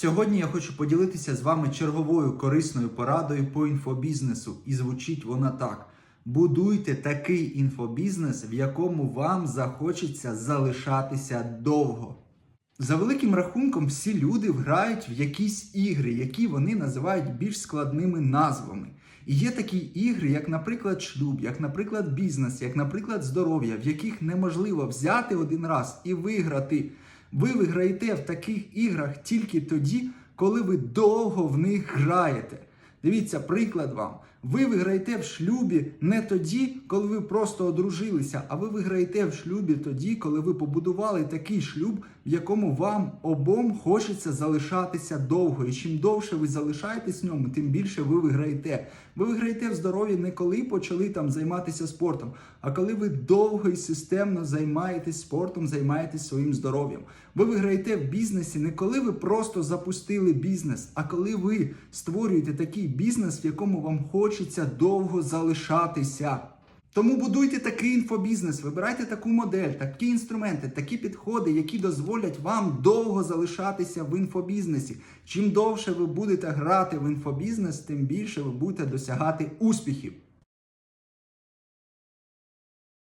Сьогодні я хочу поділитися з вами черговою корисною порадою по інфобізнесу, і звучить вона так: будуйте такий інфобізнес, в якому вам захочеться залишатися довго. За великим рахунком, всі люди грають в якісь ігри, які вони називають більш складними назвами. І є такі ігри, як, наприклад, шлюб, як, наприклад, бізнес, як, наприклад, здоров'я, в яких неможливо взяти один раз і виграти. Ви виграєте в таких іграх тільки тоді, коли ви довго в них граєте. Дивіться, приклад вам. Ви виграєте в шлюбі не тоді, коли ви просто одружилися, а ви виграєте в шлюбі тоді, коли ви побудували такий шлюб, в якому вам обом хочеться залишатися довго. І чим довше ви залишаєтесь в ньому, тим більше ви виграєте. Ви виграєте в здоров'ї не коли почали там займатися спортом, а коли ви довго і системно займаєтесь спортом, займаєтесь своїм здоров'ям. Ви виграєте в бізнесі не коли ви просто запустили бізнес, а коли ви створюєте такий бізнес, в якому вам хочеться довго залишатися. Тому будуйте такий інфобізнес, вибирайте таку модель, такі інструменти, такі підходи, які дозволять вам довго залишатися в інфобізнесі. Чим довше ви будете грати в інфобізнес, тим більше ви будете досягати успіхів.